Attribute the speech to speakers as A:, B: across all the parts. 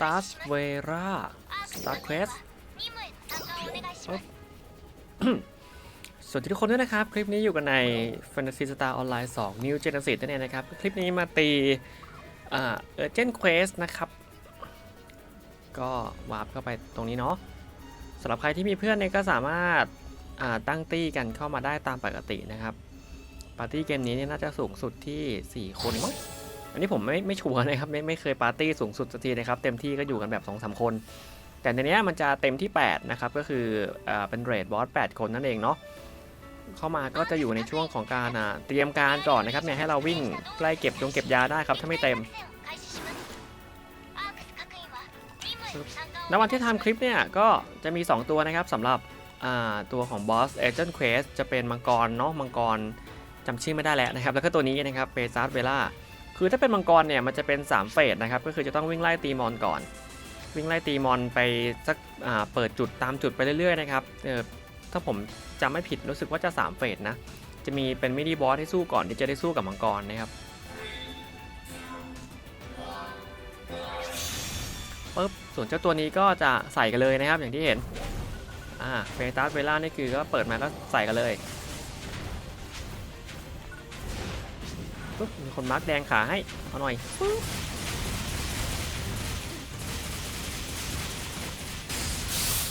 A: ตัสเวราสตาร์เควสสวัสดีทุกคนด้วยนะครับ คลิปนี้อยู่กันใน Fantasy Star Online 2 New Genesis นั่นเองนะครับ คลิปนี้มาตีเอ่อ Urgent Quest นะครับ ก็วาร์ปเข้าไปตรงนี้เนาะสำหรับใครที่มีเพื่อนเนี่ยก็สามารถอ่าตั้งตี้กันเข้ามาได้ตามปกตินะครับ ปาร์ตี้เกมนี้เนี่ยน่าจะสูงสุดที่ 4 คนมั้ง อันนี้ผมไม่ไม่ชัวร์นะครับไม่ไม่เคยปาร์ตี้สูงสุดสักทีนะครับเต็มที่ก็อยู่กันแบบ2-3คน แต่ในนี้มันจะเต็มที่ 8 นะครับ ก็คืออเป็นเรดบอส8คนนั่นเองเนาะเข้ามาก็จะอยู่ในช่วงของการเตรียมการก่อนนะครับเนี่ยให้เราวิ่งไล่เก็บจงเก็บยาได้ครับถ้าไม่เต็มในวันที่ทำคลิปเนี่ยก็จะมี 2 ตัวนะครับสำหรับตัวของ Boss Agent Quest จะเป็นมังกรเนาะมังกรจำชื่อไม่ได้แล้วนะครับ แล้วก็ตัวนี้นะครับเปซาร์เวล่า คือถ้าเป็นมังกรเนี่ยมันจะเป็น 3 เฟสนะครับ ก็คือจะต้องวิ่งไล่ตีมอนก่อน วิ่งไล่ตีมอนไปสักอ่าเปิดจุดตามจุดไปเรื่อยๆนะครับเออถ้าผมจำไม่ผิดรู้สึกว่าจะ 3 เฟสนะ จะมีเป็นมินิบอสให้สู้ก่อนที่จะได้สู้กับมังกรนะครับปุ๊บส่วนเจ้าตัวนี้ก็จะใส่กันเลยนะครับอย่างที่เห็นอ่าเฟตัสเวล่านี่คือก็เปิดมาก็ใส่กันเลย ปุ๊บมีคนมาร์กแดงขาให้ เอาหน่อยปุ๊บ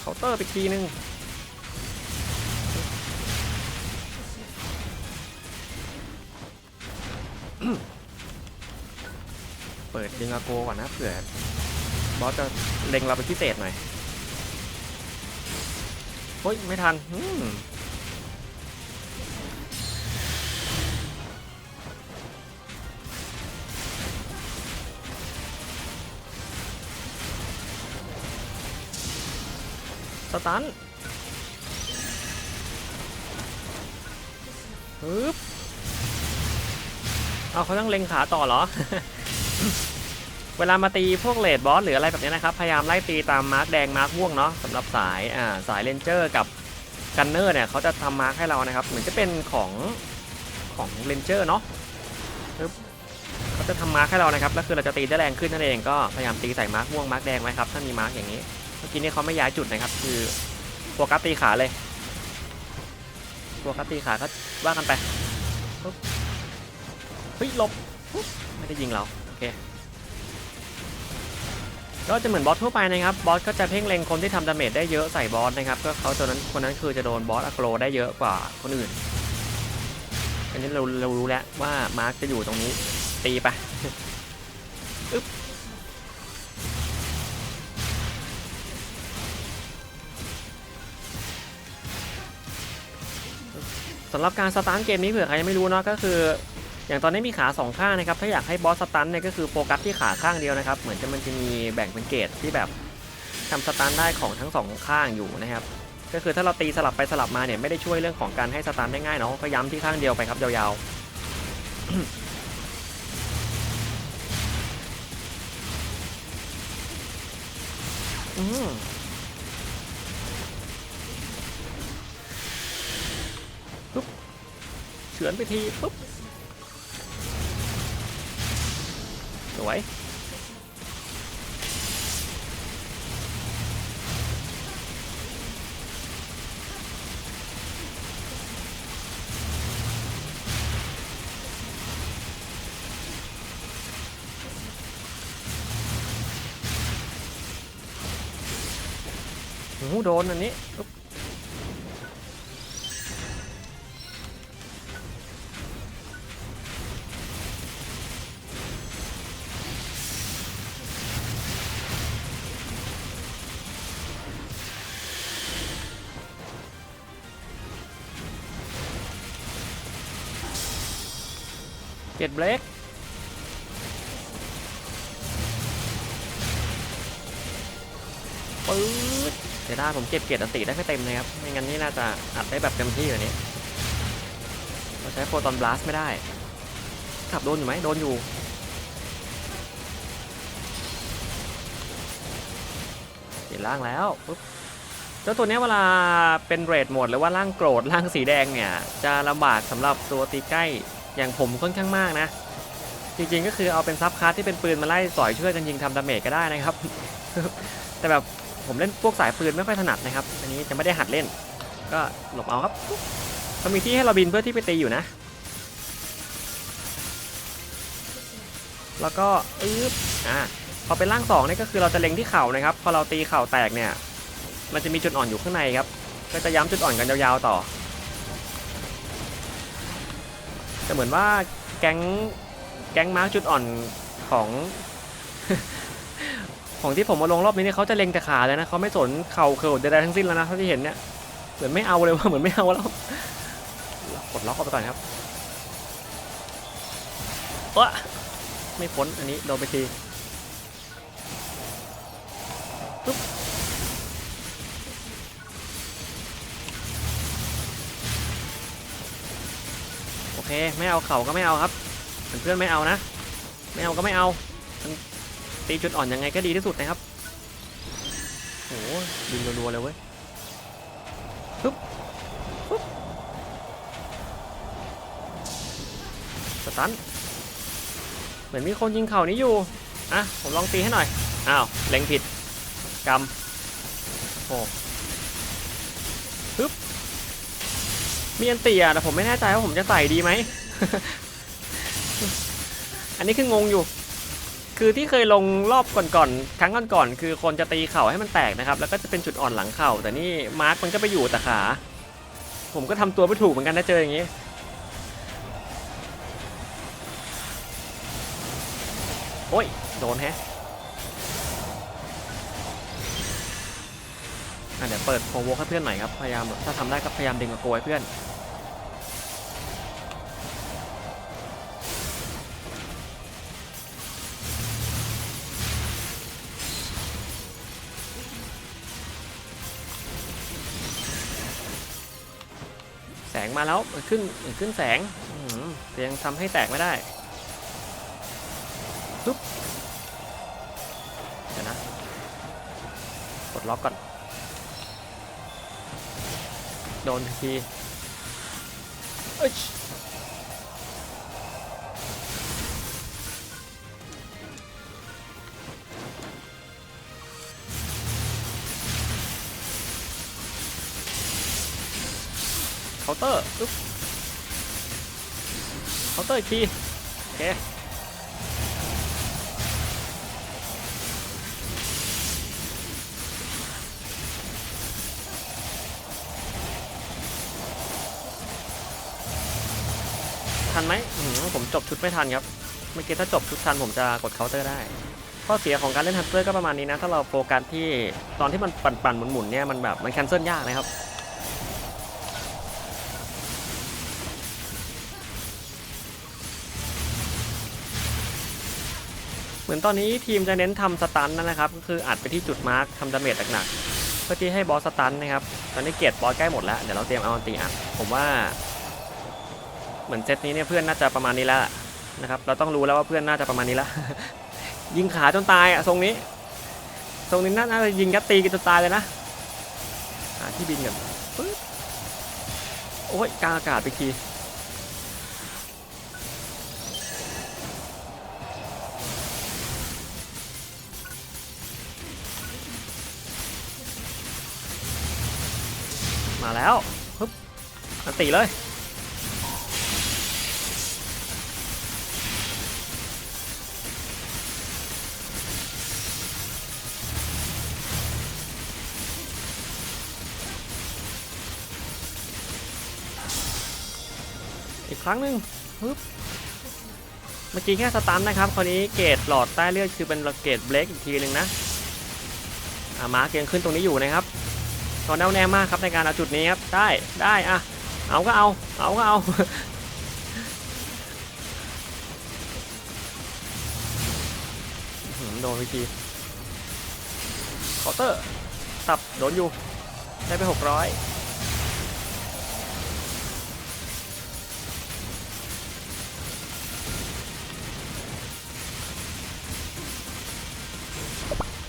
A: เคาน์เตอร์ไปทีนึงเปิดดิงอาโกก่อนนะเผื่อบอสจะเล็งเราเป็นพิเศษหน่อย เฮ้ย ไม่ทัน สตันปึ๊บเอาเขาต้องเล็งขาต่อเหรอ เวลามาตีพวกเลดบอสหรืออะไรแบบนี้นะครับ พยายามไล่ตีตามมาร์กแดงมาร์กม่วงเนาะสำหรับสายอ่าสายเลนเจอร์กับกันเนอร์เนี่ยเขาจะทำมาร์กให้เรานะครับ เหมือนจะเป็นของของเลนเจอร์เนาะเขาจะทำมาร์กให้เรานะครับแล้วคือเราจะตีได้แรงขึ้นนั่นเองก็พยายามตีใส่มาร์กม่วงมาร์กแดงไว้ครับถ้ามีมาร์กอย่างนี้ มื่อกี้นี้เขาไม่ย้ายจุดนะครับ คือโฟกัสตีขาเลยโฟกัสตีขาก็ว่ากันไปปึ๊บเฮ้ยหลบปุ๊บไม่ได้ยิงเราโอเคก็จะเหมือนบอสทั่วไปนะครับบอสก็จะเพ่งเล็งคนที่ทำดาเมจได้เยอะใส่บอสนะครับก็เขาตัวนั้นคนนั้นคือจะโดนบอสอะโกรได้เยอะกว่าคนอื่น อันนี้เราเรารู้แล้วว่ามาร์กจะอยู่ตรงนี้ตีไปอึ๊บ สำหรับการสตาร์ทเกมนี้เผื่อใครยังไม่รู้เนาะก็คือ อย่างตอนนี้มีขาสองข้างนะครับถ้าอยากให้บอสสตันเนี่ยก็คือโฟกัสที่ขาข้างเดียวนะครับเหมือนจะมันจะมีแบ่งเป็นเกรดที่แบบทำสตันได้ของทั้งสองข้างอยู่นะครับก็คือถ้าเราตีสลับไปสลับมาเนี่ยไม่ได้ช่วยเรื่องของการให้สตันได้ง่ายเนาะก็ย้ำที่ข้างเดียวไปครับยาวๆอืม ฉือนไปทีปุ๊บสวยโอ้โหโดนอันนี้อุ๊บ เก็ตเบรกปื๊ดเสียดายผมเก็บเกียรติอันติได้ไม่เต็มเลยครับ ไม่งั้นนี่น่าจะอัดได้แบบเต็มที่อยู่นี้เราใช้โฟตอนบลัสไม่ได้ ขับโดนอยู่ไหมโดนอยู่ เปลี่ยนร่างแล้วปุ๊บเจ้าตัวนี้เวลาเป็นเรดโหมดหรือว่าร่างโกรธร่างสีแดงเนี่ย จะลำบากสำหรับตัวตีใกล้ อย่างผมค่อนข้างมากนะ จริงๆก็คือเอาเป็นซับคาร์ที่เป็นปืนมาไล่สอยช่วยกันยิงทำดาเมจก็ได้นะครับ แต่แบบผมเล่นพวกสายปืนไม่ค่อยถนัดนะครับ อันนี้จะไม่ได้หัดเล่น ก็หลบเอาครับก็มีที่ให้เราบินเพื่อที่ไปตีอยู่นะ แล้วก็อึ๊บอ่าพอเป็นร่างสองนี่ก็คือเราจะเล็งที่เข่านะครับ พอเราตีเข่าแตกเนี่ย มันจะมีจุดอ่อนอยู่ข้างในครับ ก็จะย้ำจุดอ่อนกันยาวๆต่อ จะเหมือนว่าแก๊งแก๊งมาร์กจุดอ่อนของ ของที่ผมมาลงรอบนี้เนี่ยเขาจะเล็งแต่ขาเลยนะเขาไม่สนเข่าเข่าใดๆทั้งสิ้นแล้วนะเท่าที่เห็นเนี่ยเหมือนไม่เอาเลยว่าเหมือนไม่เอาแล้วกดล็อกเข้าไปก่อนครับเอะไม่พ้นอันนี้โดนไปทีปุ๊บ อเคไม่เอาเข่าก็ไม่เอาครับเพื่อนๆไม่เอานะ ไม่เอาก็ไม่เอาตีจุดอ่อนยังไงก็ดีที่สุดนะครับโหยิงรัวๆเลยเว้ยปึ๊บปึ๊บสตันเหมือนมีคนยิงเข่านี้อยู่อะผมลองตีให้หน่อยอ้าวเล็งผิดกำโอ้ปึ๊บ มีอันเตีอะแต่ผมไม่แน่ใจว่าผมจะใส่ดีไหม อันนี้คืองงอยู่ คือที่เคยลงรอบก่อนๆ ครั้งก่อนๆ คือคนจะตีเข่าให้มันแตกนะครับ แล้วก็จะเป็นจุดอ่อนหลังเข่า แต่นี่มาร์กมันก็ไปอยู่แต่ขา ผมก็ทำตัวไม่ถูกเหมือนกันนะเจออย่างนี้ โอ้ย โดนแฮะ เปิดโปรโวกให้เพื่อนหน่อยครับพยายามถ้าทำได้ก็พยายามดึงมาโกยเพื่อนแสงมาแล้วขึ้นขึ้นแสงอื้อหือแต่ยังทำให้แตกไม่ได้ปุ๊บเดี๋ยวนะ กดล็อกก่อน โดนทีเอ้ยเคาน์เตอร์ปุ๊บเคาน์เตอร์อีกทีโอเค ทันไหมผมจบชุดไม่ทันครับ เมื่อกี้ถ้าจบชุดทันผมจะกดเคาน์เตอร์ได้ ข้อเสียของการเล่นฮันเตอร์ก็ประมาณนี้นะ ถ้าเราโฟกัสที่ตอนที่มันปั่นๆหมุนๆเนี่ยมันแบบมันแคนเซิลยากนะครับเหมือนตอนนี้ทีมจะเน้นทำสตันนะครับ ก็คืออัดไปที่จุดมาร์คทำดาเมจหนักๆเพื่อที่ให้บอสสตันนะครับ ตอนนี้เกียรติบอสใกล้หมดแล้ว เดี๋ยวเราเตรียมเอาอันตีอัดผมว่า เหมือนเซตนี้เนี่ยเพื่อนน่าจะประมาณนี้แล้วนะครับ เราต้องรู้แล้วว่าเพื่อนน่าจะประมาณนี้แล้ว ยิงขาจนตายอะทรงนี้ ทรงนี้น่าจะยิงยัดตีกันจนตายเลยนะที่บินกันปึ๊บโอ้ยกลางอากาศไปทีมาแล้วปึ๊บอันตีเลย ครั้งหนึ่งปึ๊บเมื่อกี้แค่สตันนะครับ คราวนี้เกรดหลอดใต้เลือดคือเป็นเกรดเบรกอีกทีหนึ่งนะอามาร์กยังขึ้นตรงนี้อยู่นะครับตอนแน่วแน่มากครับในการเอาจุดนี้ครับ ได้ ได้อะเอาก็เอา เอาก็เอา โดนวิธีเคาน์เตอร์ ตับโดนอยู่ ได้ไปหกร้อย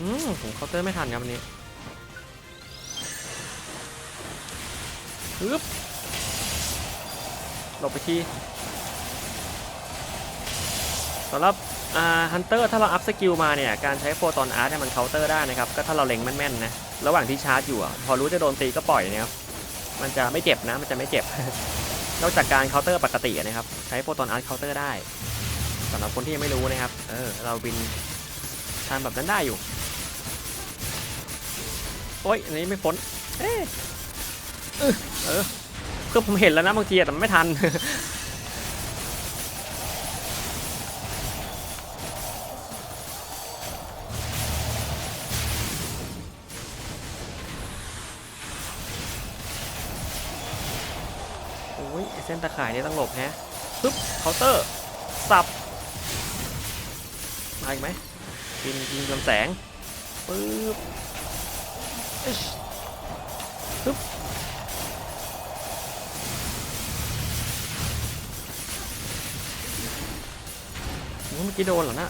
A: อืมผมเคาน์เตอร์ไม่ทันครับวันนี้ฮึบหลบไปทีสำหรับอ่าฮันเตอร์ถ้าเราอัพสกิลมาเนี่ยการใช้โฟตอนอาร์ตเนี่ยมันเคาน์เตอร์ได้นะครับก็ถ้าเราเล็งแม่นๆนะระหว่างที่ชาร์จอยู่พอรู้จะโดนตีก็ปล่อยนะครับมันจะไม่เจ็บนะมันจะไม่เจ็บ นอกจากการเคาน์เตอร์ปกตินะครับใช้โฟตอนอาร์ตเคาน์เตอร์ได้สำหรับคนที่ยังไม่รู้นะครับเออเราบินทำแบบนั้นได้อยู่ โอ้ยอันนี้ไม่พ้นเอ๊ะเออเออคือผมเห็นแล้วนะบางทีแต่ไม่ทันโอ้ยเส้นตะข่ายนี่ต้องหลบแฮะปึ๊บเคาน์เตอร์สับมาอีกไหมยิงยิงลำแสงปึ๊บ ปึ๊บเมื่อกี้โดนเหรอนะ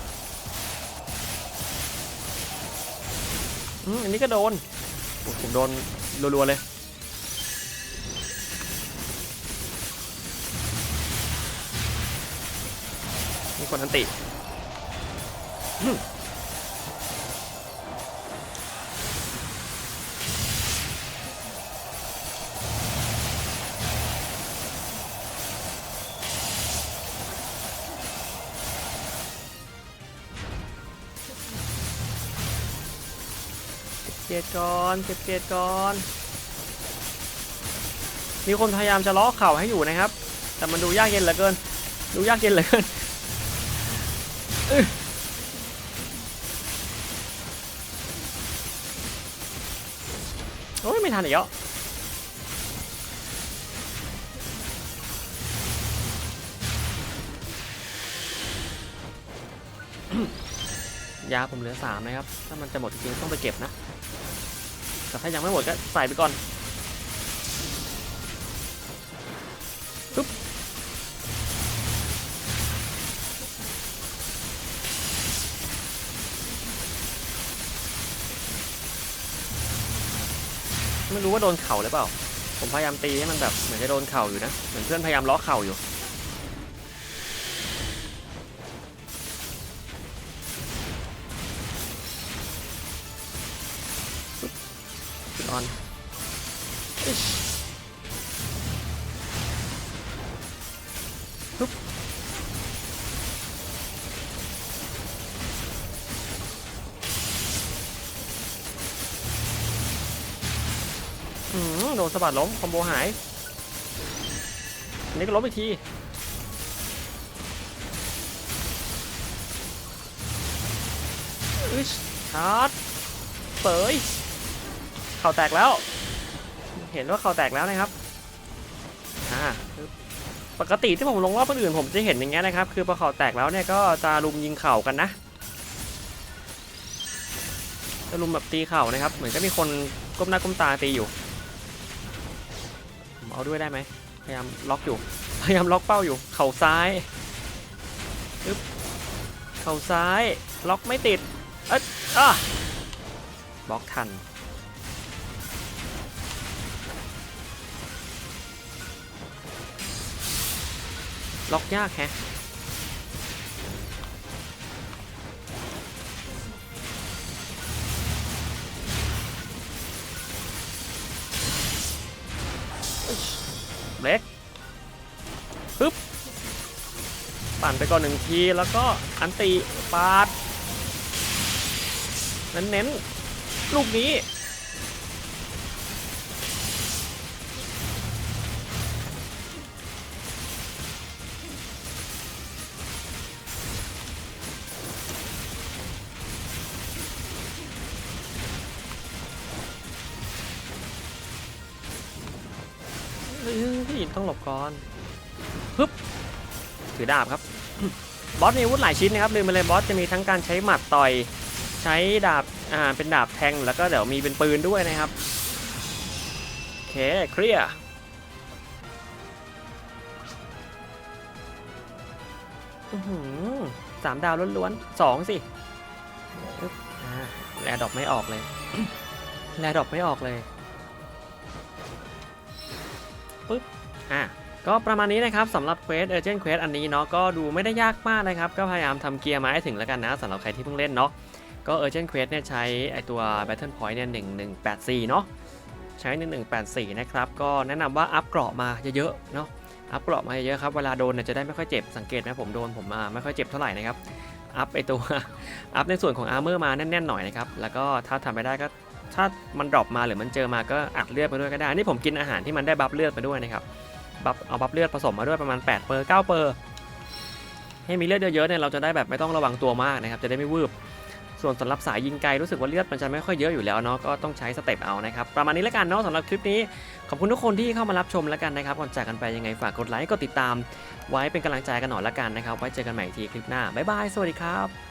A: อืมอันนี้ก็โดนผมโดนรัวๆเลยมีคนอันติ เก็บเกตก่อน เก็บเกตก่อน มีคนพยายามจะล้อเข่าให้อยู่นะครับ แต่มันดูยากเย็นเหลือเกิน ดูยากเย็นเหลือเกินโอ้ยไม่ทันอีกแล้วยาผมเหลือสามนะครับ ถ้ามันจะหมดจริงต้องไปเก็บนะ แต่ถ้ายังไม่หมดก็ใส่ไปก่อนปึ๊บไม่รู้ว่าโดนเข่าหรือเปล่า ผมพยายามตีให้มันแบบเหมือนจะโดนเข่าอยู่นะ เหมือนเพื่อนพยายามล้อเข่าอยู่ โดนสะบัดล้มคอมโบหายอันนี้ก็ล้มอีกทีอิ๊ชชาร์จเปยเข่าแตกแล้ว เห็นว่าเข่าแตกแล้วนะครับอ่าปกติที่ผมลงรอบคนอื่นผมจะเห็นอย่างเงี้ยนะครับ คือพอเข่าแตกแล้วเนี่ยก็จะลุมยิงเข่ากันนะจะลุมแบบตีเข่านะครับ เหมือนก็มีคนก้มหน้าก้มตาตีอยู่ เขาด้วยได้ไหมพยายามล็อกอยู่ พยายามล็อกเป้าอยู่ เข่าซ้ายปึ๊บเข่าซ้าย ล็อกไม่ติด เอ๊ะอะบล็อกทันล็อกยากแฮะ เล็กปึ๊บปั่นไปก่อนหนึ่งทีแล้วก็อันตีปาด เน้นๆ ลูกนี้ ฮ้ยต้องหลบก่อนฮึบถือดาบครับ บอสมีอาวุธหลายชิ้นนะครับลืมไปเลยบอสจะมีทั้งการใช้หมัดต่อย ใช้ดาบ อ่า เป็นดาบแทง แล้วก็เดี๋ยวมีเป็นปืนด้วยนะครับ โอเค เคลียร์สามดาวล้วนๆสองสิแลดอกไม่ออกเลย แลดอกไม่ออกเลย อะก็ประมาณนี้นะครับสำหรับเควสเออร์เจนเควสอันนี้เนาะก็ดูไม่ได้ยากมากนะครับ ก็พยายามทำเกียร์มาให้ถึงแล้วกันนะสำหรับใครที่เพิ่งเล่นเนาะก็เออร์เจนเควสเนี่ยใช้ไอตัว Battle Point เนี่ย1184 เนาะใช้ 1184 นะครับ ก็แนะนำว่าอัพเกราะมาเยอะๆเนาะอัพเกราะมาเยอะๆครับ เวลาโดนเนี่ยจะได้ไม่ค่อยเจ็บสังเกตไหมผมโดนผมมาไม่ค่อยเจ็บเท่าไหร่นะครับอัพไอตัวอัพในส่วนของอาร์เมอร์มาแน่นๆหน่อยนะครับแล้วก็ถ้าทำไปได้ก็ ถ้ามันดรอปมาหรือมันเจอมาก็อัดเลือดไปด้วยก็ได้ นี่ผมกินอาหารที่มันได้บัฟเลือดไปด้วยนะครับ บัฟเอาบัฟเลือดผสมมาด้วยประมาณ8เปอร์9เปอร์ ให้มีเลือดเยอะๆเนี่ยเราจะได้แบบไม่ต้องระวังตัวมากนะครับ จะได้ไม่วืบ ส่วนสำหรับสายยิงไกลรู้สึกว่าเลือดมันจะไม่ค่อยเยอะอยู่แล้วเนาะ ก็ต้องใช้สเต็ปเอานะครับ ประมาณนี้แล้วกันเนาะสำหรับคลิปนี้ ขอบคุณทุกคนที่เข้ามารับชมแล้วกันนะครับ ก่อนจากกันไปยังไงฝากกดไลค์ กดติดตาม ไว้เป็นกำลังใจกันหน่อยละกันนะครับ ไว้เจอกันใหม่อีกทีคลิปหน้า บ๊ายบาย สวัสดีครับ